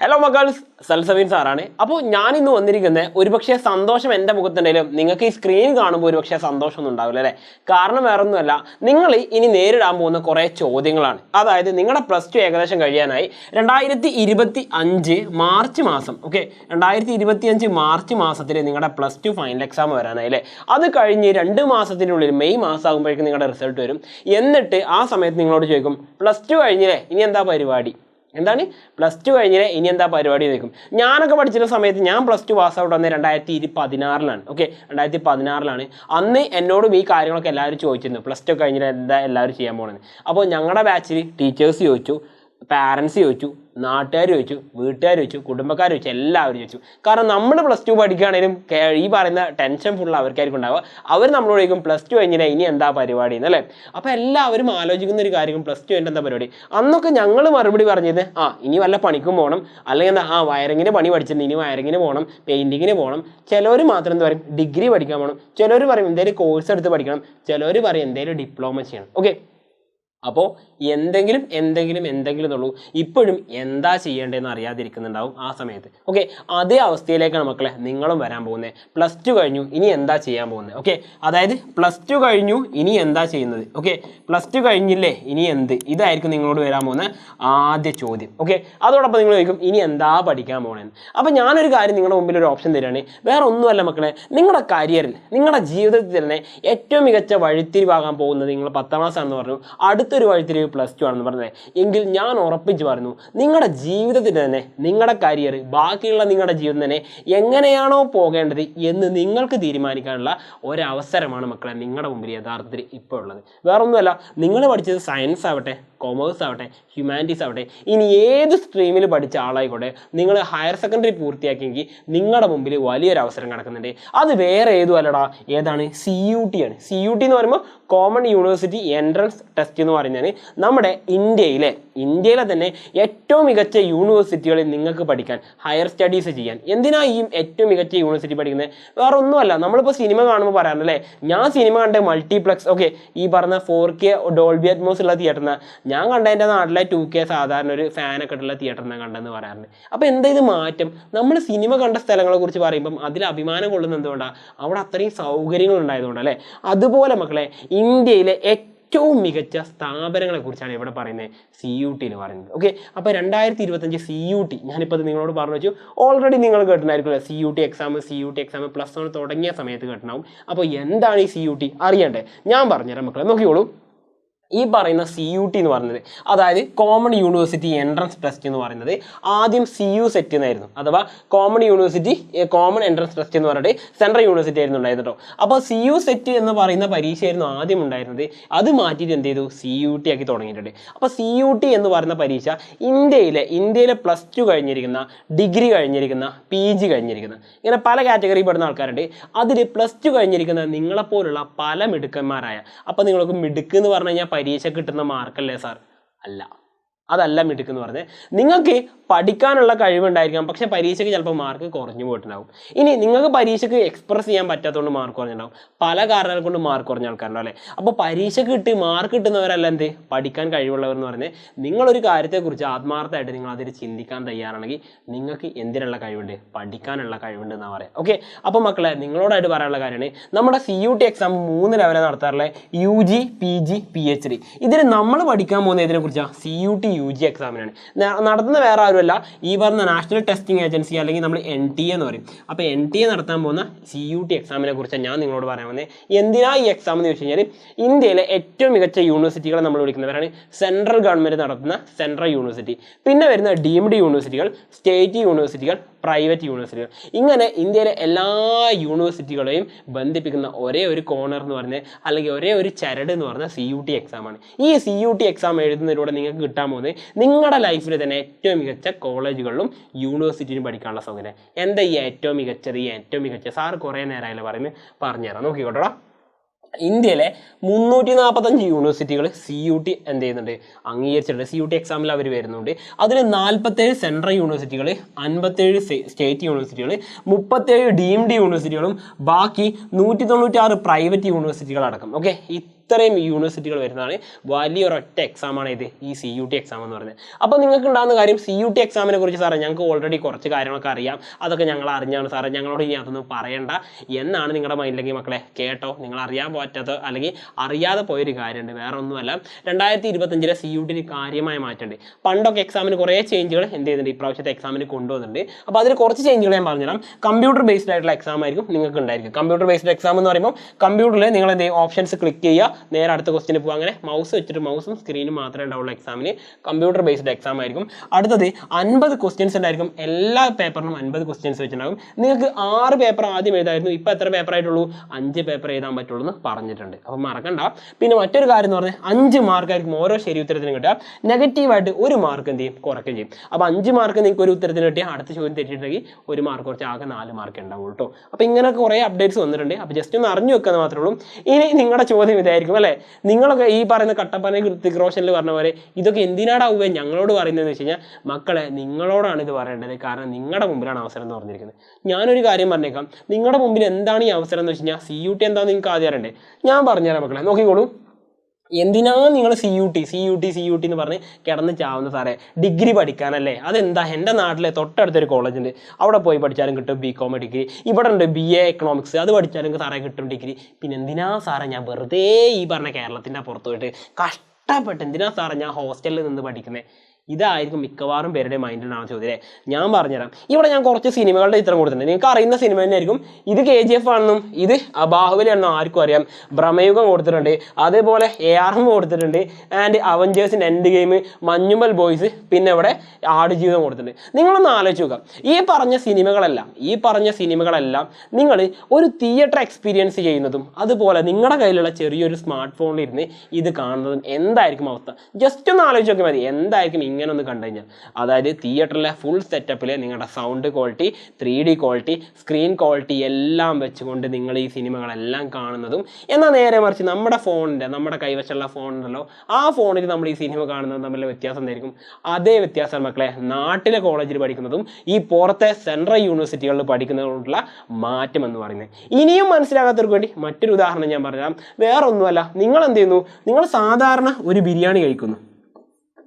Hello മക്കൾസ് സൽസബീൻ സാറാണ്. അപ്പോൾ ഞാൻ ഇന്ന് വന്നിരിക്കുന്നത് ഒരുപക്ഷെ സന്തോഷം എന്റെ മുഖത്തുണ്ടെങ്കിലും നിങ്ങൾക്ക് ഈ സ്ക്രീൻ കാണുമ്പോൾ ഒരുപക്ഷെ സന്തോഷമൊന്നും ഉണ്ടാവില്ല അല്ലേ? കാരണം വേറൊന്നുമല്ല നിങ്ങൾ ഇനി നേരിടാൻ പോകുന്ന കുറേ ചോദ്യങ്ങളാണ്. അതായത് നിങ്ങളുടെ പ്ലസ് ടു ഏകദേശം കഴിയാനായി രണ്ടായിരത്തി ഇരുപത്തി അഞ്ച് മാർച്ച് മാസം ഓക്കെ രണ്ടായിരത്തി ഇരുപത്തി അഞ്ച് മാർച്ച് മാസത്തിൽ നിങ്ങളുടെ പ്ലസ് ടു ഫൈനൽ എക്സാം വരാനായി അല്ലേ? അത് കഴിഞ്ഞ് രണ്ട് മാസത്തിനുള്ളിൽ മെയ് മാസം ആകുമ്പോഴേക്കും നിങ്ങളുടെ റിസൾട്ട് വരും. എന്നിട്ട് ആ സമയത്ത് നിങ്ങളോട് ചോദിക്കും പ്ലസ് ടു കഴിഞ്ഞില്ലേ? ഇനി എന്താ പരിപാടി? എന്താണ്? പ്ലസ് ടു കഴിഞ്ഞാൽ ഇനി എന്താ പരിപാടി നിൽക്കും ഞാനൊക്കെ പഠിച്ചിരുന്ന സമയത്ത് ഞാൻ പ്ലസ് ടു പാസ് ഔട്ട് വന്നത് രണ്ടായിരത്തി ഇരു പതിനാറിലാണ് ഓക്കെ രണ്ടായിരത്തി പതിനാറിലാണ് അന്ന് എന്നോടും ഈ കാര്യങ്ങളൊക്കെ എല്ലാവരും ചോദിച്ചിരുന്നു. പ്ലസ് ടു കഴിഞ്ഞിട്ട് എന്താ എല്ലാവരും ചെയ്യാൻ പോകണമെന്ന് അപ്പോൾ ഞങ്ങളുടെ ബാച്ചിൽ ടീച്ചേഴ്സ് ചോദിച്ചു. പാരൻസ് ചോദിച്ചു നാട്ടുകാർ ചോദിച്ചു വീട്ടുകാർ ചോദിച്ചു കുടുംബക്കാർ ചോദിച്ചു എല്ലാവരും ചോദിച്ചു. കാരണം നമ്മൾ പ്ലസ് ടു പഠിക്കുകയാണെങ്കിലും ഈ പറയുന്ന ടെൻഷൻ ഫുൾ അവർക്കായിരിക്കും ഉണ്ടാവുക. അവർ നമ്മളോട് ചോദിക്കും പ്ലസ് ടു കഴിഞ്ഞാൽ ഇനി എന്താ പരിപാടി എന്നല്ലേ അപ്പോൾ എല്ലാവരും ആലോചിക്കുന്ന ഒരു കാര്യം പ്ലസ് ടു എന്റെ എന്താ പരിപാടി? അന്നൊക്കെ ഞങ്ങൾ മറുപടി പറഞ്ഞത് ആ ഇനി വല്ല പണിക്കും പോകണം അല്ലെങ്കിൽ എന്താ ആ വയറിങ്ങിന് പണി പഠിച്ചിട്ടുണ്ട് ഇനി വയറിങ്ങിന് പോകണം പെയിന്റിങ്ങിന് പോകണം ചിലവർ മാത്രം എന്താ പറയും ഡിഗ്രി പഠിക്കാൻ പോകണം ചിലവർ പറയും എന്തെങ്കിലും കോഴ്സ് എടുത്ത് പഠിക്കണം. ചിലവർ പറയും എന്തെങ്കിലും ഡിപ്ലോമ ചെയ്യണം. ഓക്കെ അപ്പോൾ എന്തെങ്കിലും എന്തെങ്കിലും എന്തെങ്കിലും എന്നുള്ളൂ. ഇപ്പോഴും എന്താ ചെയ്യേണ്ടതെന്ന് അറിയാതിരിക്കുന്നുണ്ടാവും ആ സമയത്ത്. ഓക്കെ അതേ അവസ്ഥയിലേക്കാണ് മക്കളെ നിങ്ങളും വരാൻ പോകുന്നത്. പ്ലസ് ടു കഴിഞ്ഞു ഇനി എന്താ ചെയ്യാൻ പോകുന്നത്? ഓക്കെ അതായത് പ്ലസ് ടു കഴിഞ്ഞു ഇനി എന്താ ചെയ്യുന്നത്? ഓക്കെ പ്ലസ് ടു കഴിഞ്ഞില്ലേ ഇനി എന്ത്? ഇതായിരിക്കും നിങ്ങളോട് വരാൻ പോകുന്ന ആദ്യ ചോദ്യം. ഓക്കെ അതോടൊപ്പം നിങ്ങൾ ചോദിക്കും ഇനി എന്താ പഠിക്കാൻ പോകണമെന്ന് അപ്പോൾ ഞാനൊരു കാര്യം നിങ്ങളുടെ മുമ്പിൽ ഒരു ഓപ്ഷൻ തരികയാണ്. വേറെ ഒന്നുമല്ല മക്കളെ നിങ്ങളുടെ കരിയറിൽ നിങ്ങളുടെ ജീവിതത്തിൽ തന്നെ ഏറ്റവും മികച്ച വഴിത്തിരിവാകാൻ പോകുന്നത് നിങ്ങൾ പത്താം ക്ലാസ് ആണെന്ന് പറഞ്ഞു. അടുത്തൊരു വഴിത്തിരിവ് പ്ലസ് ടു ആണെന്ന് പറഞ്ഞത് എങ്കിൽ ഞാൻ ഉറപ്പിച്ച് പറഞ്ഞു നിങ്ങളുടെ ജീവിതത്തിൽ തന്നെ നിങ്ങളുടെ കരിയർ ബാക്കിയുള്ള നിങ്ങളുടെ ജീവിതം തന്നെ എങ്ങനെയാണോ പോകേണ്ടത് എന്ന് നിങ്ങൾക്ക് തീരുമാനിക്കാനുള്ള ഒരവസരമാണ് മക്കളെ നിങ്ങളുടെ മുമ്പിൽ യഥാർത്ഥത്തിൽ ഇപ്പോൾ ഉള്ളത് വേറൊന്നുമല്ല നിങ്ങൾ പഠിച്ചത് സയൻസ് ആവട്ടെ കൊമേഴ്സ് ആവട്ടെ ഹ്യൂമാനിറ്റീസ് ആവട്ടെ ഇനി ഏത് സ്ട്രീമിൽ പഠിച്ച ആളായിക്കോട്ടെ നിങ്ങൾ ഹയർ സെക്കൻഡറി പൂർത്തിയാക്കിയെങ്കിൽ നിങ്ങളുടെ മുമ്പിൽ വലിയൊരു അവസരം കിടക്കുന്നുണ്ട്. അത് വേറെ ഏതും അല്ലടാ ഏതാണ്? സി യു ടി ആണ്. സി യു ടി എന്ന് പറയുമ്പോൾ കോമൺ യൂണിവേഴ്സിറ്റി എൻട്രൻസ് ടെസ്റ്റ് എന്ന് പറഞ്ഞാൽ നമ്മുടെ ഇന്ത്യയിലെ ഇന്ത്യയിലെ തന്നെ ഏറ്റവും മികച്ച യൂണിവേഴ്സിറ്റികളിൽ നിങ്ങൾക്ക് പഠിക്കാൻ ഹയർ സ്റ്റഡീസ് ചെയ്യാൻ. എന്തിനാ ഈ ഏറ്റവും മികച്ച യൂണിവേഴ്സിറ്റി പഠിക്കുന്നത്? വേറെ ഒന്നുമല്ല നമ്മളിപ്പോൾ സിനിമ കാണുമ്പോൾ പറയാറില്ലേ ഞാൻ സിനിമ കണ്ട മൾട്ടിപ്ലക്സ് ഓക്കെ ഈ പറഞ്ഞ ഫോർ കെ ഡോൾബി അറ്റ്മോസ് ഉള്ള തിയേറ്ററിന് ഞാൻ കണ്ട എന്റെ നാട്ടിലെ ടു കെ സാധാരണ ഒരു ഫാനൊക്കെ ഉള്ള തിയേറ്ററിനെ കണ്ടെന്ന് പറയാറുണ്ട്. അപ്പോൾ എന്താ ഇത് മാറ്റം? നമ്മൾ സിനിമ കണ്ട സ്ഥലങ്ങളെ കുറിച്ച് പറയുമ്പം അതിൽ അഭിമാനം കൊള്ളുന്നത് എന്തുകൊണ്ടാണ് അവിടെ അത്രയും സൗകര്യങ്ങൾ ഉണ്ടായതുകൊണ്ട് അല്ലേ അതുപോലെ മക്കളെ ഇന്ത്യയിലെ ഏറ്റവും മികച്ച സ്ഥാപനങ്ങളെ കുറിച്ചാണ് ഇവിടെ പറയുന്നത് സി യു ടി എന്ന് പറയുന്നത്. ഓക്കെ അപ്പോൾ രണ്ടായിരത്തി ഇരുപത്തഞ്ച് സി യു ടി ഞാനിപ്പോൾ നിങ്ങളോട് പറഞ്ഞു വെച്ചു. ഓൾറെഡി നിങ്ങൾ കേട്ടിട്ടുണ്ടായിരിക്കും C U T exam C U T exam plus one തുടങ്ങിയ സമയത്ത് കേട്ടിട്ടുണ്ടാവും. അപ്പോൾ എന്താണ് ഈ സി യു ടി അറിയണ്ടേ? ഞാൻ പറഞ്ഞുതരാം മക്കളെ. നോക്കിയോളൂ ഈ പറയുന്ന സി യു ടി എന്ന് പറയുന്നത്. അതായത് കോമൺ യൂണിവേഴ്സിറ്റി എൻട്രൻസ് ടെസ്റ്റ് എന്ന് പറയുന്നത് ആദ്യം സി യു സെറ്റ് എന്നായിരുന്നു അഥവാ common university common entrance test എന്ന് പറഞ്ഞിട്ട് സെൻട്രൽ യൂണിവേഴ്സിറ്റി ആയിരുന്നു ഉണ്ടായിരുന്നു കേട്ടോ അപ്പോൾ സി യു സെറ്റ് എന്ന് പറയുന്ന പരീക്ഷയായിരുന്നു ആദ്യം ഉണ്ടായിരുന്നത്. അത് മാറ്റിയിട്ട് എന്ത് ചെയ്തു? സി യു ടി ആക്കി തുടങ്ങിയിട്ടുണ്ട്. അപ്പോൾ സി യു ടി എന്ന് പറയുന്ന പരീക്ഷ ഇന്ത്യയിലെ ഇന്ത്യയിലെ പ്ലസ് ടു കഴിഞ്ഞിരിക്കുന്ന ഡിഗ്രി കഴിഞ്ഞിരിക്കുന്ന പി ജി കഴിഞ്ഞിരിക്കുന്ന ഇങ്ങനെ പല കാറ്റഗറി പെടുന്ന ആൾക്കാരുണ്ട്. അതിൽ പ്ലസ് ടു കഴിഞ്ഞിരിക്കുന്ന നിങ്ങളെപ്പോലുള്ള പല മിടുക്കന്മാരായ അപ്പോൾ നിങ്ങൾക്ക് മിടുക്ക് എന്ന് പറഞ്ഞു കഴിഞ്ഞാൽ പരീക്ഷ കിട്ടുന്ന മാർക്കല്ലേ സാർ അല്ല. അതല്ല മിടുക്ക് എന്ന് പറഞ്ഞത്. നിങ്ങൾക്ക് പഠിക്കാനുള്ള കഴിവുണ്ടായിരിക്കാം പക്ഷേ പരീക്ഷയ്ക്ക് ചിലപ്പോൾ മാർക്ക് കുറഞ്ഞു പോയിട്ടുണ്ടാവും. ഇനി നിങ്ങൾക്ക് പരീക്ഷയ്ക്ക് എക്സ്പ്രസ് ചെയ്യാൻ പറ്റാത്തതുകൊണ്ട് മാർക്ക് കുറഞ്ഞിട്ടുണ്ടാവും. പല കാരണങ്ങൾ കൊണ്ട് മാർക്ക് കുറഞ്ഞ ആൾക്കാരുണ്ടാവും അല്ലേ? അപ്പോൾ പരീക്ഷയ്ക്ക് കിട്ടി മാർക്ക് കിട്ടുന്നവരല്ല എന്ത്? പഠിക്കാൻ കഴിവുള്ളവർ എന്ന് പറഞ്ഞ് നിങ്ങളൊരു കാര്യത്തെക്കുറിച്ച് ആത്മാർത്ഥമായിട്ട് നിങ്ങൾ അതിൽ ചിന്തിക്കാൻ തയ്യാറാണെങ്കിൽ നിങ്ങൾക്ക് എന്തിനുള്ള കഴിവുണ്ട്? പഠിക്കാനുള്ള കഴിവുണ്ട് എന്നാണ് പറയാം. ഓക്കെ അപ്പോൾ മക്കളെ നിങ്ങളോടായിട്ട് പറയാനുള്ള കാര്യമാണ് നമ്മുടെ സി യു ടി എക്സാം മൂന്ന് ലെവലെ നടത്താറുള്ളത് U G P G P H D ഇതിന് നമ്മൾ പഠിക്കാൻ പോകുന്ന ഇതിനെക്കുറിച്ചാണ് C U T U G എക്സാമിനാണ് നടത്തുന്ന വേറെ ആരുമല്ല. ഈ പറഞ്ഞ നാഷണൽ ടെസ്റ്റിംഗ് ഏജൻസി അല്ലെങ്കിൽ നമ്മൾ എൻ ടി എന്ന് പറയും. അപ്പോൾ എൻ ടി എ നടത്താൻ പോകുന്ന സി യു ടി എക്സാമിനെ കുറിച്ച് ഞാൻ നിങ്ങളോട് പറയാൻ വന്നത് എന്തിനാ ഈ എക്സാം എന്ന് വെച്ച് കഴിഞ്ഞാൽ ഇന്ത്യയിലെ ഏറ്റവും മികച്ച യൂണിവേഴ്സിറ്റികളെ നമ്മൾ വിളിക്കുന്നവരാണ് സെൻട്രൽ ഗവൺമെന്റ് നടത്തുന്ന സെൻട്രൽ യൂണിവേഴ്സിറ്റി പിന്നെ വരുന്ന ഡീംഡ് യൂണിവേഴ്സിറ്റികൾ സ്റ്റേറ്റ് യൂണിവേഴ്സിറ്റികൾ പ്രൈവറ്റ് യൂണിവേഴ്സിറ്റികൾ ഇങ്ങനെ ഇന്ത്യയിലെ എല്ലാ യൂണിവേഴ്സിറ്റികളെയും ബന്ധിപ്പിക്കുന്ന ഒരേ ഒരു കോർണർ എന്ന് പറഞ്ഞ അല്ലെങ്കിൽ ഒരേ ഒരു ചരട് എന്ന് പറഞ്ഞ സി യു ടി എക്സാമാണ് ഈ സി യു ടി എക്സാം എഴുതുന്നതിലൂടെ നിങ്ങൾക്ക് കിട്ടാൻ പോകുന്നത് നിങ്ങളുടെ ലൈഫിൽ തന്നെ ഏറ്റവും മികച്ച കോളേജുകളിലും യൂണിവേഴ്സിറ്റിയിലും പഠിക്കാനുള്ള സൗകര്യം. എന്താ ഈ ഏറ്റവും മികച്ചത്? ഈ ഏറ്റവും മികച്ച സാർ കുറേ നേരമായാലും പറയുന്നത് പറഞ്ഞുതരാം. നോക്കിക്കോട്ടോ ഇന്ത്യയിലെ മുന്നൂറ്റി നാൽപ്പത്തഞ്ച് യൂണിവേഴ്സിറ്റികൾ സി യു ടി എന്ത് ചെയ്യുന്നുണ്ട്? അംഗീകരിച്ചിട്ടുണ്ട്. സി യു ടി എക്സാമിൽ അവർ വരുന്നുണ്ട്. അതിൽ നാൽപ്പത്തേഴ് സെൻട്രൽ യൂണിവേഴ്സിറ്റികൾ അൻപത്തേഴ് സ്റ്റേറ്റ് യൂണിവേഴ്സിറ്റികൾ മുപ്പത്തേഴ് ഡീംഡ് യൂണിവേഴ്സിറ്റികളും ബാക്കി നൂറ്റി തൊണ്ണൂറ്റാറ് പ്രൈവറ്റ് യൂണിവേഴ്സിറ്റികൾ അടക്കം ഓക്കെ ഇത്രയും യൂണിവേഴ്സിറ്റികൾ വരുന്നതാണ് വലിയൊരൊറ്റ എക്സാമാണ് ഇത് ഈ സി യു ടി എക്സാം എന്ന് പറയുന്നത്. അപ്പോൾ നിങ്ങൾക്ക് ഉണ്ടാകുന്ന കാര്യം സി യു ടി എക്സാമിനെ കുറിച്ച് സാറേ ഞങ്ങൾക്ക് ഓൾറെഡി കുറച്ച് കാര്യങ്ങളൊക്കെ അറിയാം. അതൊക്കെ ഞങ്ങൾ അറിഞ്ഞാണ് സാറേ ഞങ്ങളോട് ഇനി അതൊന്നും പറയണ്ട. എന്നാണ് നിങ്ങളുടെ മൈൻഡിലെങ്കിൽ മക്കളെ കേട്ടോ? നിങ്ങൾ അറിയാൻ പറ്റാത്ത അല്ലെങ്കിൽ അറിയാതെ പോയൊരു കാര്യമുണ്ട് വേറെ ഒന്നുമല്ല രണ്ടായിരത്തി ഇരുപത്തഞ്ചിലെ സി യു ടിന് കാര്യമായ മാറ്റമുണ്ട്. പണ്ടൊക്കെ എക്സാമിന് കുറേ ചേഞ്ചുകൾ എന്ത് ചെയ്യുന്നുണ്ട്? ഇപ്രാവശ്യത്തെ എക്സാമിന് കൊണ്ടുവന്നിട്ടുണ്ട്. അപ്പോൾ അതിൽ കുറച്ച് ചേഞ്ചുകൾ ഞാൻ പറഞ്ഞുതരാം. കമ്പ്യൂട്ടർ ബേസ്ഡ് ആയിട്ടുള്ള എക്സാം ആയിരിക്കും നിങ്ങൾക്ക് ഉണ്ടായിരിക്കും കമ്പ്യൂട്ടർ ബേസ്ഡ് എക്സാം എന്ന് പറയുമ്പോൾ കമ്പ്യൂട്ടറിൽ നിങ്ങൾ എന്ത് ഓപ്ഷൻസ് ക്ലിക്ക് ചെയ്യുക. നേരെ അടുത്ത ക്വസ്റ്റിന് പോകുക അങ്ങനെ മൗസ് വെച്ചിട്ട് മൗസും സ്ക്രീനും മാത്രമേ ഉണ്ടാവുള്ളൂ എക്സാമിന് കമ്പ്യൂട്ടർ ബേസ്ഡ് എക്സാം ആയിരിക്കും. അടുത്തത് അൻപത് ക്വസ്റ്റ്യൻസ് ഉണ്ടായിരിക്കും. എല്ലാ പേപ്പറിനും അൻപത് ക്വസ്റ്റ്യൻസ് വെച്ചിട്ടുണ്ടാകും. നിങ്ങൾക്ക് ആറ് പേപ്പർ ആദ്യം എഴുതായിരുന്നു. ഇപ്പോൾ എത്ര പേപ്പർ ആയിട്ടുള്ളൂ? അഞ്ച് പേപ്പർ എഴുതാൻ പറ്റുള്ളൂ എന്ന് പറഞ്ഞിട്ടുണ്ട്. അപ്പോൾ മറക്കണ്ട. പിന്നെ മറ്റൊരു കാര്യം എന്ന് പറഞ്ഞാൽ അഞ്ച് മാർക്കായിരിക്കും ഓരോ ശരി ഉത്തരത്തിനും കിട്ടുക. നെഗറ്റീവായിട്ട് ഒരു മാർക്ക് എന്ത് ചെയ്യും? കുറയ്ക്കുകയും ചെയ്യും. അപ്പോൾ അഞ്ച് മാർക്ക് നിങ്ങൾക്ക് ഒരു ഉത്തരത്തിന് കിട്ടിയാൽ അടുത്ത ചോദ്യം തെറ്റിയിട്ടുണ്ടെങ്കിൽ ഒരു മാർക്ക് കുറച്ച് ആകെ നാല് മാർക്ക് ഉണ്ടാവും കേട്ടോ അപ്പോൾ ഇങ്ങനെ കുറേ അപ്ഡേറ്റ്സ് വന്നിട്ടുണ്ട്. അപ്പോൾ ജസ്റ്റ് ഒന്ന് അറിഞ്ഞു വെക്കുക മാത്രമേ ഉള്ളൂ. ഇനി നിങ്ങളുടെ ചോദ്യം ഇതായിരിക്കും. അല്ലേ? നിങ്ങളൊക്കെ ഈ പറയുന്ന കട്ടപ്പന ഋത്തിക് റോഷനിൽ പറഞ്ഞ പോലെ ഇതൊക്കെ എന്തിനാടാവുക ഞങ്ങളോട് പറയുന്നതെന്ന് വെച്ച് കഴിഞ്ഞാൽ മക്കളെ നിങ്ങളോടാണ് ഇത് പറയേണ്ടത്. കാരണം നിങ്ങളുടെ മുമ്പിലാണ് അവസരം എന്ന് പറഞ്ഞിരിക്കുന്നത്. ഞാനൊരു കാര്യം പറഞ്ഞേക്കാം. നിങ്ങളുടെ മുമ്പിൽ എന്താണ് ഈ അവസരം എന്ന് വെച്ച് കഴിഞ്ഞാൽ സി യു ടി എന്താണെന്ന് നിങ്ങൾക്ക് ആദ്യം അറിയണ്ടേ? ഞാൻ പറഞ്ഞുതരാം മക്കളെ. നോക്കിക്കോളൂ. എന്തിനാ നിങ്ങൾ C U T C U T C U T എന്ന് പറഞ്ഞ് കിടന്ന് ചാവുന്ന സാറേ? ഡിഗ്രി പഠിക്കാനല്ലേ? അതെന്താ? എന്റെ നാട്ടിലെ തൊട്ടടുത്തൊരു കോളേജ് ഉണ്ട് അവിടെ പോയി പഠിച്ചാലും കിട്ടും ബി കോം ഡിഗ്രി. ഇവിടെ ഉണ്ട് ബി എ എക്കണോമിക്സ് അത് പഠിച്ചാലും സാറേ കിട്ടും ഡിഗ്രി. പിന്നെ എന്തിനാ സാറേ ഞാൻ വെറുതെ ഈ പറഞ്ഞ കേരളത്തിന്റെ പുറത്ത് പോയിട്ട് കഷ്ടപ്പെട്ട് എന്തിനാ സാറേ ഞാൻ ഹോസ്റ്റലിൽ നിന്ന് പഠിക്കുന്നത് ഇതായിരിക്കും മിക്കവാറും പേരുടെ മൈൻഡിലാണ് ചോദ്യം അല്ലേ? ഞാൻ പറഞ്ഞുതരാം. ഇവിടെ ഞാൻ കുറച്ച് സിനിമകളുടെ ചിത്രം കൊടുത്തിട്ടുണ്ട്. നിങ്ങൾക്ക് അറിയുന്ന സിനിമ തന്നെയായിരിക്കും. ഇത് കെ ജി എഫ് ആണെന്നും ഇത് ബാഹുബലി ആണെന്നും ആർക്കും അറിയാം. ഭ്രമയുഗം കൊടുത്തിട്ടുണ്ട്. അതേപോലെ എ ആർ എം കൊടുത്തിട്ടുണ്ട്. ആൻഡ് അവഞ്ചേഴ്സിന്റെ എൻഡ് ഗെയിം മഞ്ഞുമൽ ബോയ്സ് പിന്നെ ഇവിടെ ആടുജീവിതം കൊടുത്തിട്ടുണ്ട്. നിങ്ങളൊന്ന് ആലോചിച്ച് നോക്കാം. ഈ പറഞ്ഞ സിനിമകളെല്ലാം ഈ പറഞ്ഞ സിനിമകളെല്ലാം നിങ്ങൾ ഒരു തിയേറ്റർ എക്സ്പീരിയൻസ് ചെയ്യുന്നതും അതുപോലെ നിങ്ങളുടെ കയ്യിലുള്ള ചെറിയൊരു സ്മാർട്ട് ഫോണിൽ ഇരുന്ന് ഇത് കാണുന്നതും എന്തായിരിക്കും അവസ്ഥ? ജസ്റ്റ് ഒന്ന് ആലോചിച്ച് നോക്കിയാൽ മതി. എന്തായിരിക്കും ഇങ്ങനെ ഒന്ന് കണ്ടു കഴിഞ്ഞാൽ അതായത് തിയേറ്ററിലെ ഫുൾ സെറ്റപ്പിൽ നിങ്ങളുടെ sound quality three D quality screen quality എല്ലാം വെച്ചുകൊണ്ട് നിങ്ങൾ ഈ സിനിമകളെല്ലാം കാണുന്നതും എന്നാൽ നേരെ മറിച്ച് നമ്മുടെ ഫോണിന്റെ നമ്മുടെ കൈവശമുള്ള ഫോണുണ്ടല്ലോ ആ ഫോണിൽ നമ്മൾ ഈ സിനിമ കാണുന്നതും തമ്മിലുള്ള വ്യത്യാസം എന്തായിരിക്കും? അതേ വ്യത്യാസം മക്കളെ നാട്ടിലെ കോളേജിൽ പഠിക്കുന്നതും ഈ പുറത്തെ സെൻട്രൽ യൂണിവേഴ്സിറ്റികളിൽ പഠിക്കുന്നതുകൊണ്ടുള്ള മാറ്റം എന്ന് പറയുന്നത്. ഇനിയും മനസ്സിലാകാത്തവർക്ക് വേണ്ടി മറ്റൊരു ഉദാഹരണം ഞാൻ പറഞ്ഞുതരാം. വേറൊന്നുമല്ല നിങ്ങൾ എന്ത് ചെയ്യുന്നു? നിങ്ങൾ സാധാരണ ഒരു ബിരിയാണി കഴിക്കുന്നു.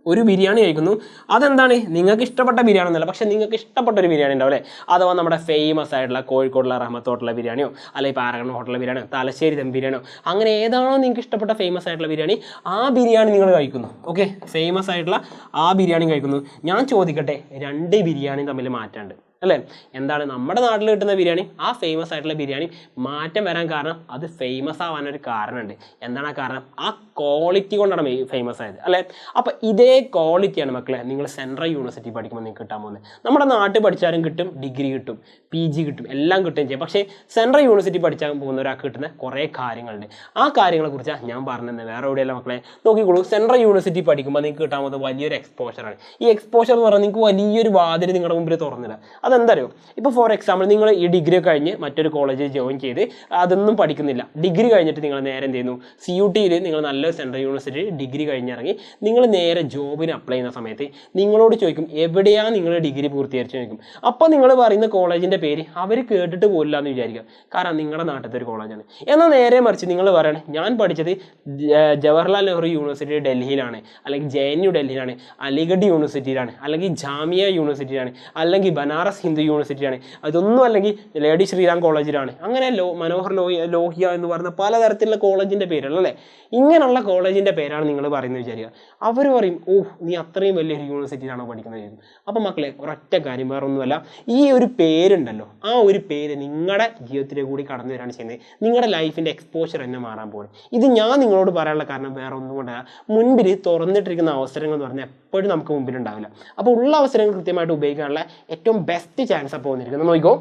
ഒരു ബിരിയാണി കഴിക്കുന്നു. അതെന്താണ്? നിങ്ങൾക്ക് ഇഷ്ടപ്പെട്ട ബിരിയാണി എന്നല്ല പക്ഷേ നിങ്ങൾക്ക് ഇഷ്ടപ്പെട്ട ഒരു ബിരിയാണി ഉണ്ടാവും അല്ലേ? അഥവാ നമ്മുടെ ഫേമസ് ആയിട്ടുള്ള കോഴിക്കോടുള്ള റഹ്മത്ത് ഹോട്ടലിലെ ബിരിയാണിയോ അല്ലെങ്കിൽ പാരഗൺ ഹോട്ടലിലെ ബിരിയാണിയോ തലശ്ശേരി ദം ബിരിയാണിയോ അങ്ങനെ ഏതാണോ നിങ്ങൾക്ക് ഇഷ്ടപ്പെട്ട ഫേമസ് ആയിട്ടുള്ള ബിരിയാണി ആ ബിരിയാണി നിങ്ങൾ കഴിക്കുന്നു. ഓക്കെ ഫേമസ് ആയിട്ടുള്ള ആ ബിരിയാണി കഴിക്കുന്നു. ഞാൻ ചോദിക്കട്ടെ രണ്ട് ബിരിയാണി തമ്മിൽ മാറ്റമുണ്ട്. അല്ലേ? എന്താണ് നമ്മുടെ നാട്ടിൽ കിട്ടുന്ന ബിരിയാണി? ആ ഫേമസ് ആയിട്ടുള്ള ബിരിയാണി മാറ്റം വരാൻ കാരണം അത് ഫേമസ് ആവാനൊരു കാരണമുണ്ട്. എന്താണ് കാരണം? ആ ക്വാളിറ്റി കൊണ്ടാണ് ഫേമസ് ആയത് അല്ലേ? അപ്പോൾ ഇതേ ക്വാളിറ്റിയാണ് മക്കളെ നിങ്ങൾ സെൻട്രൽ യൂണിവേഴ്സിറ്റി പഠിക്കുമ്പോൾ നിങ്ങൾക്ക് കിട്ടാൻ പോകുന്നത്. നമ്മുടെ നാട്ടിൽ പഠിച്ചാലും കിട്ടും ഡിഗ്രി കിട്ടും പി ജി കിട്ടും എല്ലാം കിട്ടുകയും ചെയ്യും. പക്ഷേ സെൻട്രൽ യൂണിവേഴ്സിറ്റി പഠിച്ചാൽ പോകുന്ന ഒരാൾക്ക് കിട്ടുന്ന കുറേ കാര്യങ്ങളുണ്ട്. ആ കാര്യങ്ങളെക്കുറിച്ചാണ് ഞാൻ പറഞ്ഞത് വേറെ എവിടെയല്ല മക്കളെ? നോക്കിക്കോളൂ. സെൻട്രൽ യൂണിവേഴ്സിറ്റി പഠിക്കുമ്പോൾ നിങ്ങൾക്ക് കിട്ടാൻ പോകുന്നത് വലിയൊരു എക്സ്പോഷറാണ് ഈ എക്സ്പോഷർ എന്ന് പറഞ്ഞാൽ നിങ്ങൾക്ക് വലിയൊരു വാതിൽ നിങ്ങളുടെ മുമ്പിൽ തുറന്നില്ല അതെന്തറിയോ? ഇപ്പോൾ ഫോർ എക്സാമ്പിൾ നിങ്ങൾ ഈ ഡിഗ്രി കഴിഞ്ഞ് മറ്റൊരു കോളേജിൽ ജോയിൻ ചെയ്ത് അതൊന്നും പഠിക്കുന്നില്ല. ഡിഗ്രി കഴിഞ്ഞിട്ട് നിങ്ങൾ നേരെ എന്ത് ചെയ്യുന്നു? സി യു ടിയിൽ നിങ്ങൾ നല്ല സെൻട്രൽ യൂണിവേഴ്സിറ്റി ഡിഗ്രി കഴിഞ്ഞിറങ്ങി നിങ്ങൾ നേരെ ജോബിന് അപ്ലൈ ചെയ്യുന്ന സമയത്ത് നിങ്ങളോട് ചോദിക്കും എവിടെയാണ് നിങ്ങൾ ഡിഗ്രി പൂർത്തീകരിച്ച് ചോദിക്കും. അപ്പോൾ നിങ്ങൾ പറയുന്ന കോളേജിന്റെ പേര് അവർ കേട്ടിട്ട് പോലില്ല എന്ന് വിചാരിക്കുക. കാരണം നിങ്ങളുടെ നാട്ടിലത്തെ ഒരു കോളേജാണ് എന്നാൽ നേരെ മറിച്ച് നിങ്ങൾ പറയണം ഞാൻ പഠിച്ചത് ജവഹർലാൽ നെഹ്റു യൂണിവേഴ്സിറ്റി ഡൽഹിയിലാണ് അല്ലെങ്കിൽ ജെ എൻ യു ഡൽഹിയിലാണ് അലിഗഡ് യൂണിവേഴ്സിറ്റിയിലാണ് അല്ലെങ്കിൽ ജാമിയ യൂണിവേഴ്സിറ്റിയിലാണ് അല്ലെങ്കിൽ ബനാറസ് ഹിന്ദു യൂണിവേഴ്സിറ്റിയാണ്. അതൊന്നും അല്ലെങ്കിൽ ലേഡി ശ്രീറാം കോളേജിലാണ്. അങ്ങനെ ലോ മനോഹർ ലോഹ്യ ലോഹ്യ എന്ന് പറയുന്ന പലതരത്തിലുള്ള കോളേജിന്റെ പേരുകളല്ലേ ഇങ്ങനെയുള്ള കോളേജിന്റെ പേരാണ് നിങ്ങൾ പറയുന്നത് വിചാരിക്കുക. അവർ പറയും ഓ നീ അത്രയും വലിയൊരു യൂണിവേഴ്സിറ്റിയിലാണോ പഠിക്കുന്നത്? ചോദിക്കും അപ്പം മക്കളെ ഒരൊറ്റ കാര്യം വേറെ ഒന്നുമല്ല. ഈ ഒരു പേരുണ്ടല്ലോ ആ ഒരു പേര് നിങ്ങളുടെ ജീവിതത്തിലേക്ക് കൂടി കടന്നു വരാണ് ചെയ്യുന്നത്. നിങ്ങളുടെ ലൈഫിന്റെ എക്സ്പോഷർ തന്നെ മാറാൻ പോകും ഇത് ഞാൻ നിങ്ങളോട് പറയാനുള്ള കാരണം വേറെ ഒന്നും കൊണ്ടല്ല. മുൻപിൽ തുറന്നിട്ടിരിക്കുന്ന അവസരങ്ങൾ എന്ന് പറഞ്ഞാൽ എപ്പോഴും നമുക്ക് മുമ്പിൽ ഉണ്ടാവില്ല അപ്പോൾ ഉള്ള അവസരങ്ങൾ കൃത്യമായിട്ട് ഉപയോഗിക്കാനുള്ള ഏറ്റവും ബെസ്റ്റ് ചാൻസ് അപ്പോൾ വന്നിരിക്കുന്നത് നോക്കിക്കോ.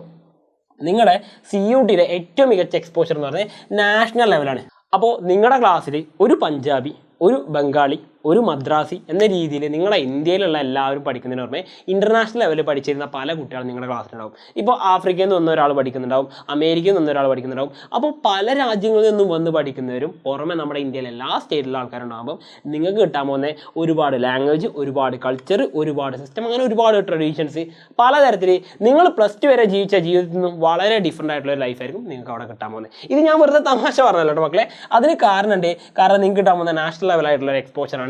നിങ്ങളുടെ സി യു ടിയിലെ ഏറ്റവും മികച്ച എക്സ്പോഷർ എന്ന് പറഞ്ഞാൽ നാഷണൽ ലെവലാണ് അപ്പോൾ നിങ്ങളുടെ ക്ലാസ്സിൽ ഒരു പഞ്ചാബി ഒരു ബംഗാളി ഒരു മദ്രാസി എന്ന രീതിയിൽ നിങ്ങളെ ഇന്ത്യയിലുള്ള എല്ലാവരും പഠിക്കുന്നതിന് പുറമെ ഇന്റർനാഷണൽ ലെവലിൽ പഠിച്ചിരുന്ന പല കുട്ടികളും നിങ്ങളുടെ ക്ലാസ്സിലുണ്ടാവും ഇപ്പോൾ ആഫ്രിക്കയിൽ നിന്ന് വന്ന ഒരാൾ പഠിക്കുന്നുണ്ടാവും അമേരിക്കയിൽ നിന്ന് ഒരാൾ പഠിക്കുന്നുണ്ടാവും. അപ്പോൾ പല രാജ്യങ്ങളിൽ നിന്നും വന്ന് പഠിക്കുന്നവരും പുറമെ നമ്മുടെ ഇന്ത്യയിലെ എല്ലാ സ്റ്റേറ്റിലുള്ള ആൾക്കാരുണ്ടാകുമ്പോൾ നിങ്ങൾക്ക് കിട്ടാൻ പോകുന്ന ഒരുപാട് ലാംഗ്വേജ് ഒരുപാട് കൾച്ചർ ഒരുപാട് സിസ്റ്റം അങ്ങനെ ഒരുപാട് ട്രഡീഷൻസ് പലതരത്തിൽ നിങ്ങൾ പ്ലസ് ടു വരെ ജീവിച്ച ജീവിതത്തിൽ നിന്നും വളരെ ഡിഫറെന്റ് ആയിട്ടുള്ള ഒരു ലൈഫായിരിക്കും നിങ്ങൾക്ക് അവിടെ കിട്ടാൻ പോകുന്നത്. ഇത് ഞാൻ വെറുതെ തമാശ പറഞ്ഞല്ലോ മക്കളെ. അതിന് കാരണമുണ്ട് കാരണം നിങ്ങൾക്ക് കിട്ടാൻ പോകുന്ന നാഷണൽ ലെവലായിട്ടുള്ള ഒരു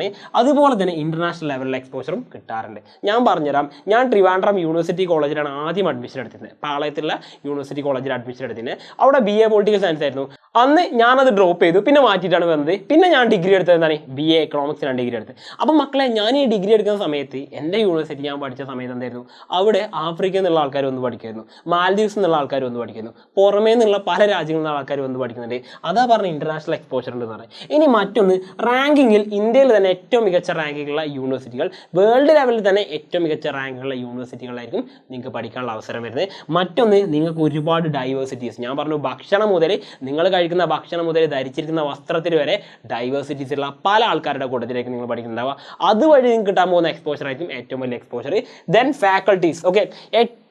എക്സ്പോഷറാണ് അതുപോലെ തന്നെ ഇന്റർനാഷണൽ ലെവലിൽ എക്സ്പോഷറും കിട്ടാറുണ്ട്. ഞാൻ പറഞ്ഞുതരാം ഞാൻ ട്രിവാൻഡ്രം യൂണിവേഴ്സിറ്റി കോളേജിലാണ് ആദ്യം അഡ്മിഷൻ എടുത്തിരുന്നത്. പാളയത്തുള്ള യൂണിവേഴ്സിറ്റി കോളേജിൽ അഡ്മിഷൻ എടുത്തിരുന്നത്. അവിടെ ബി എ പൊളിറ്റിക്കൽ സയൻസ് ആയിരുന്നു. അന്ന് ഞാനത് ഡ്രോപ്പ് ചെയ്തു പിന്നെ മാറ്റിയിട്ടാണ് വന്നത്. പിന്നെ ഞാൻ ഡിഗ്രി എടുത്തത് എന്താണ്? ബി എ എക്കണോമിക്സിനാണ് ഡിഗ്രി എടുത്തത്. അപ്പം മക്കളെ ഞാൻ ഈ ഡിഗ്രി എടുക്കുന്ന സമയത്ത് എന്റെ യൂണിവേഴ്സിറ്റി ഞാൻ പഠിച്ച സമയത്ത് എന്തായിരുന്നു? അവിടെ ആഫ്രിക്കയിൽ നിന്നുള്ള ആൾക്കാർ വന്ന് പഠിക്കുമായിരുന്നു. മാൽദീവ്സ് എന്നുള്ള ആൾക്കാർ വന്ന് പഠിക്കുന്നു പുറമേ നിന്നുള്ള പല രാജ്യങ്ങളിൽ നിന്നുള്ള ആൾക്കാർ വന്ന് പഠിക്കുന്നുണ്ട്. അതാ പറഞ്ഞ ഇന്റർനാഷണൽ എക്സ്പോഷർ ഉണ്ടെന്ന് പറയുന്നത് ഇനി മറ്റൊന്ന് റാങ്കിങ്ങിൽ ഇന്ത്യയിൽ തന്നെ ഏറ്റവും മികച്ച റാങ്കിങ്ങുള്ള യൂണിവേഴ്സിറ്റികൾ. വേൾഡ് ലെവലിൽ തന്നെ ഏറ്റവും മികച്ച റാങ്കുള്ള യൂണിവേഴ്സിറ്റികളായിരിക്കും നിങ്ങൾക്ക് പഠിക്കാനുള്ള അവസരം വരുന്നത്. മറ്റൊന്ന് നിങ്ങൾക്ക് ഒരുപാട് ഡൈവേഴ്സിറ്റീസ് ഞാൻ പറഞ്ഞു ഭക്ഷണം മുതൽ നിങ്ങൾ കഴിക്കുന്ന ഭക്ഷണം മുതൽ ധരിച്ചിരിക്കുന്ന വസ്ത്രത്തിൽ വരെ ഡൈവേഴ്സിറ്റീസ് ഉള്ള പല ആൾക്കാരുടെ കൂട്ടത്തിലേക്ക് നിങ്ങൾ പഠിക്കുന്നുണ്ടാവുക. അതുവഴി നിങ്ങൾക്ക് കിട്ടാൻ പോകുന്ന എക്സ്പോഷർ ആയിരിക്കും ഏറ്റവും വലിയ എക്സ്പോഷർ ദെൻ ഫാക്കൾട്ടീസ് ഓക്കെ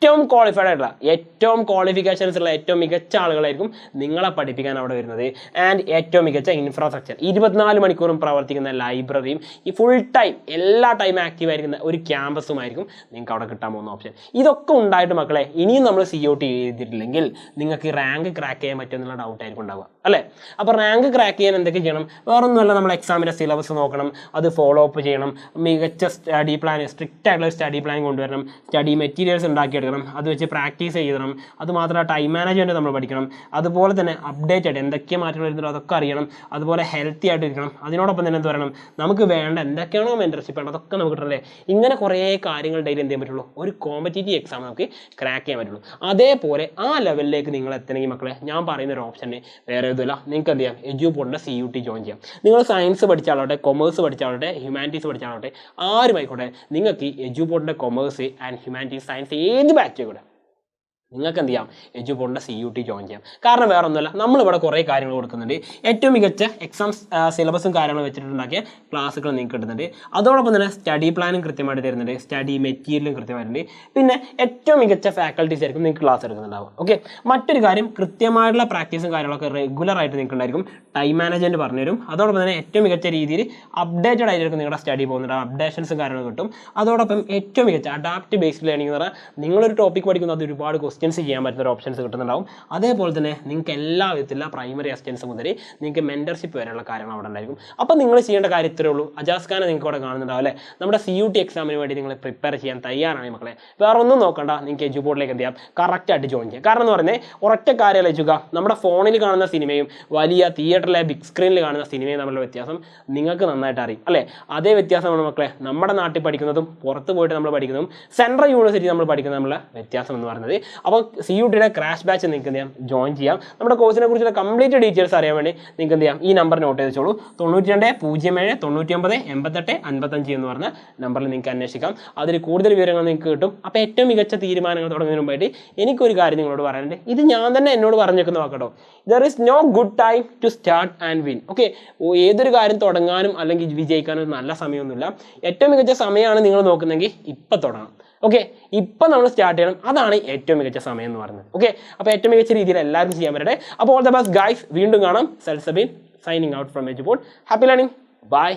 ഏറ്റവും ക്വാളിഫൈഡ് ആയിട്ടുള്ള ഏറ്റവും ക്വാളിഫിക്കേഷൻസ് ഉള്ള ഏറ്റവും മികച്ച ആളുകളായിരിക്കും നിങ്ങളെ പഠിപ്പിക്കാൻ അവിടെ വരുന്നത്. ആൻഡ് ഏറ്റവും മികച്ച ഇൻഫ്രാസ്ട്രക്ചർ ഇരുപത്തിനാല് മണിക്കൂറും പ്രവർത്തിക്കുന്ന ലൈബ്രറിയും ഈ ഫുൾ ടൈം എല്ലാ ടൈം ആക്റ്റീവ് ആയിരിക്കുന്ന ഒരു ക്യാമ്പസുമായിരിക്കും നിങ്ങൾക്ക് അവിടെ കിട്ടാൻ പോകുന്ന ഓപ്ഷൻ ഇതൊക്കെ ഉണ്ടായിട്ട് മക്കളെ ഇനിയും നമ്മൾ സി ഒ ടി ചെയ്തിട്ടില്ലെങ്കിൽ നിങ്ങൾക്ക് റാങ്ക് ക്രാക്ക് ചെയ്യാൻ പറ്റുമെന്നുള്ള ഡൗട്ട് ആയിരിക്കും ഉണ്ടാവുക. അല്ലേ? അപ്പോൾ റാങ്ക് ക്രാക്ക് ചെയ്യാൻ എന്തൊക്കെ ചെയ്യണം? വേറൊന്നുമല്ല നമ്മൾ എക്സാമിന്റെ സിലബസ് നോക്കണം അത് ഫോളോ അപ്പ് ചെയ്യണം മികച്ച സ്റ്റഡി പ്ലാൻ സ്ട്രിക്റ്റ് ആയിട്ടുള്ള സ്റ്റഡി പ്ലാൻ കൊണ്ടുവരണം സ്റ്റഡി മെറ്റീരിയൽസ് ഉണ്ടാക്കിയെടുക്കണം. അത് വെച്ച് പ്രാക്ടീസ് ചെയ്യണം അത് മാത്രമല്ല ടൈം മാനേജ്മെന്റ് നമ്മൾ പഠിക്കണം അതുപോലെ തന്നെ അപ്ഡേറ്റ് ആയിട്ട് എന്തൊക്കെ മാറ്റങ്ങൾ വരുന്നുണ്ടോ അതൊക്കെ അറിയണം അതുപോലെ ഹെൽത്തി ആയിട്ട് ഇരിക്കണം അതിനോടൊപ്പം തന്നെ എന്ത് പറയണം? നമുക്ക് വേണ്ട എന്തൊക്കെയാണോ മെന്റർഷിപ്പ് വേണം അതൊക്കെ നമുക്ക് കിട്ടണല്ലേ ഇങ്ങനെ കുറേ കാര്യങ്ങൾ ഡെയിലി എന്ത് ചെയ്യാൻ പറ്റുള്ളൂ? ഒരു കോമ്പറ്റേറ്റീവ് എക്സാം നമുക്ക് ക്രാക്ക് ചെയ്യാൻ പറ്റുള്ളൂ. അതേപോലെ ആ ലെവലിലേക്ക് നിങ്ങൾ എത്തണമെങ്കിൽ മക്കളെ ഞാൻ പറയുന്ന ഒരു ഓപ്ഷന് വേറെ ഇതുമില്ല നിങ്ങൾക്ക് എന്ത് ചെയ്യാം? എജു പോളിന്റെ സി യു ടി ജോയിൻ ചെയ്യാം. നിങ്ങൾ സയൻസ് പഠിച്ചാലോട്ടെ കൊമേഴ്സ് പഠിച്ച ആളോട്ടെ ഹ്യൂമാനിറ്റീസ് പഠിച്ചാലോട്ടെ ആരുമായിക്കോട്ടെ നിങ്ങൾക്ക് എജു പോളിന്റെ കൊമേഴ്സ് ആൻഡ് ഹ്യൂമാനിറ്റീസ് സയൻസ് ഏത് ബാച്ച് കൂടെ നിങ്ങൾക്ക് എന്ത് ചെയ്യാം Edu C U T join ചെയ്യാം. കാരണം വേറെ ഒന്നുമല്ല നമ്മളിവിടെ കുറേ കാര്യങ്ങൾ കൊടുക്കുന്നുണ്ട്. ഏറ്റവും മികച്ച എക്സാം സിലബസും കാര്യങ്ങളും വെച്ചിട്ടുണ്ടാക്കിയ ക്ലാസ്സുകൾ നിങ്ങൾക്ക് കിട്ടുന്നുണ്ട്. അതോടൊപ്പം തന്നെ സ്റ്റഡി പ്ലാനും കൃത്യമായിട്ട് തരുന്നുണ്ട്. സ്റ്റഡി മെറ്റീരിയലും കൃത്യമായിട്ടുണ്ട്. പിന്നെ ഏറ്റവും മികച്ച ഫാക്കൽറ്റീസ് ആയിരിക്കും നിങ്ങൾക്ക് ക്ലാസ് എടുക്കുന്നുണ്ടാവും ഓക്കെ മറ്റൊരു കാര്യം കൃത്യമായിട്ടുള്ള പ്രാക്ടീസും കാര്യങ്ങളൊക്കെ റെഗുലർ ആയിട്ട് നിങ്ങൾക്ക് ഉണ്ടായിരിക്കും ടൈം മാനേജ്മെന്റ് പറഞ്ഞുതരും. അതോടൊപ്പം തന്നെ ഏറ്റവും മികച്ച രീതിയിൽ അപ്ഡേറ്റഡ് ആയിരിക്കും നിങ്ങളുടെ സ്റ്റഡി പോകുന്നുണ്ട് അപ്ഡേഷൻസും കാര്യങ്ങളും കിട്ടും. അതോടൊപ്പം ഏറ്റവും മികച്ച അഡാപ്റ്റ് ബേസ്ഡ് ലേണിംഗ് എന്ന് പറഞ്ഞാൽ നിങ്ങളൊരു ടോപ്പിക് പഠിക്കുന്നത് അത് ഒരുപാട് ക്വസ്റ്റ്യൻസ് ചെയ്യാൻ പറ്റുന്ന ഒരു ഓപ്ഷൻസ് കിട്ടുന്നുണ്ടാവും. അതേപോലെ തന്നെ നിങ്ങൾക്ക് എല്ലാ വിധത്തിലുള്ള പ്രൈമറി അസിസ്റ്റൻസ് മുതൽ നിങ്ങൾക്ക് മെന്റർഷിപ്പ് വരെയുള്ള കാര്യങ്ങൾ അവിടെ ഉണ്ടായിരിക്കും. അപ്പോൾ നിങ്ങൾ ചെയ്യേണ്ട കാര്യം ഇത്രയേ ഉള്ളൂ. അജാസ്കാനെ നിങ്ങൾക്ക് അവിടെ കാണുന്നുണ്ടാവും അല്ലേ? നമ്മുടെ സി യു ടി എക്സാമിന് വേണ്ടി നിങ്ങൾ പ്രിപ്പയർ ചെയ്യാൻ തയ്യാറാണ് മക്കളെ. വേറെ ഒന്നും നോക്കണ്ട. നിങ്ങൾക്ക് എജു ബോർഡിലേക്ക് എന്ത് ചെയ്യാം? കറക്റ്റായിട്ട് ജോയിൻ ചെയ്യാം. കാരണം എന്ന് പറഞ്ഞാൽ ഒരൊറ്റ കാര്യം ആലോചിക്കുക. നമ്മുടെ ഫോണിൽ കാണുന്ന സിനിമയും വലിയ തിയേറ്ററിലെ ബിഗ് സ്ക്രീനിൽ കാണുന്ന സിനിമയും തമ്മിലുള്ള വ്യത്യാസം നിങ്ങൾക്ക് നന്നായിട്ട് അറിയും. അല്ലേ? അതേ വ്യത്യാസമാണ് മക്കളെ നമ്മുടെ നാട്ടിൽ പഠിക്കുന്നതും പുറത്ത് പോയിട്ട് നമ്മൾ പഠിക്കുന്നതും സെൻട്രൽ യൂണിവേഴ്സിറ്റി നമ്മൾ പഠിക്കുന്ന നമ്മളെ വ്യത്യാസം എന്ന് പറയുന്നത് അപ്പോൾ സി യു ടിയുടെ ക്രാഷ് ബാച്ച് നിങ്ങൾക്ക് എന്ത് ചെയ്യാം? ജോയിൻ ചെയ്യാം. നമ്മുടെ കോഴ്സിനെ കുറിച്ചുള്ള കംപ്ലീറ്റ് ഡീറ്റെയിൽസ് അറിയാൻ വേണ്ടി നിങ്ങൾക്ക് എന്ത് ചെയ്യാം? ഈ നമ്പർ നോട്ട് ചെയ്ത് വെച്ചോളൂ. തൊണ്ണൂറ്റി രണ്ട് പൂജ്യം ഏഴ് തൊണ്ണൂറ്റി ഒമ്പത് എൺപത്തെട്ട് അൻപത്തഞ്ച് എന്ന് പറഞ്ഞ നമ്പറിൽ നിങ്ങൾക്ക് അന്വേഷിക്കാം. അതിൽ കൂടുതൽ വിവരങ്ങൾ നിങ്ങൾക്ക് കിട്ടും. അപ്പോൾ ഏറ്റവും മികച്ച തീരുമാനങ്ങൾ തുടങ്ങുന്നതിന് മുമ്പായിട്ട് എനിക്കൊരു കാര്യം നിങ്ങളോട് പറയാനുണ്ട്. ഇത് ഞാൻ തന്നെ എന്നോട് പറഞ്ഞേക്കുന്ന വാക്കട്ടോ there is no good time to start and win okay ഏതൊരു കാര്യം തുടങ്ങാനും അല്ലെങ്കിൽ വിജയിക്കാനും നല്ല സമയമൊന്നുമില്ല. ഏറ്റവും മികച്ച സമയമാണ് നിങ്ങൾ നോക്കുന്നതെങ്കിൽ ഇപ്പം തുടങ്ങണം ഓക്കെ ഇപ്പം നമ്മൾ സ്റ്റാർട്ട് ചെയ്യണം. അതാണ് ഏറ്റവും മികച്ച സമയം എന്ന് പറയുന്നത്. ഓക്കെ അപ്പോൾ ഏറ്റവും മികച്ച രീതിയിൽ എല്ലാവരും ചെയ്യാൻ പറ്റട്ടെ. അപ്പോൾ ഓൾ ദ ബെസ്റ്റ് ഗൈസ് വീണ്ടും കാണാം. Selsabin signing out from Edupol happy learning bye